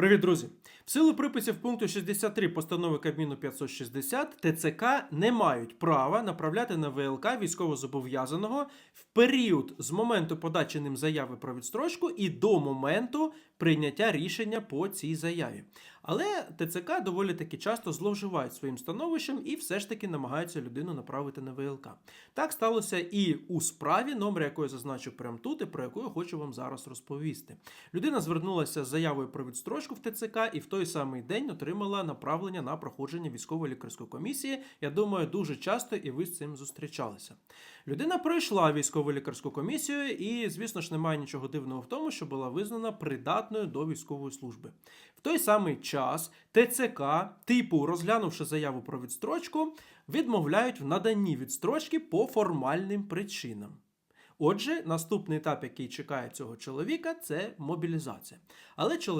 Привіт, друзі! В силу приписів пункту 63 постанови Кабміну 560 ТЦК не мають права направляти на ВЛК військовозобов'язаного в період з моменту подачі ним заяви про відстрочку і до моменту прийняття рішення по цій заяві. Але ТЦК доволі таки часто зловживають своїм становищем і все ж таки намагаються людину направити на ВЛК. Так сталося і у справі, номер якої зазначу прямо тут, і про яку я хочу вам зараз розповісти. Людина звернулася з заявою про відстрочку в ТЦК і в той самий день отримала направлення на проходження військово-лікарської комісії. Я думаю, дуже часто і ви з цим зустрічалися. Людина пройшла військово-лікарську комісію, і, звісно ж, немає нічого дивного в тому, що була визнана придатною до військової служби. В той самий час ТЦК, типу, розглянувши заяву про відстрочку, відмовляють в наданні відстрочки по формальним причинам. Отже, наступний етап, який чекає цього чоловіка, це мобілізація. Але чоловік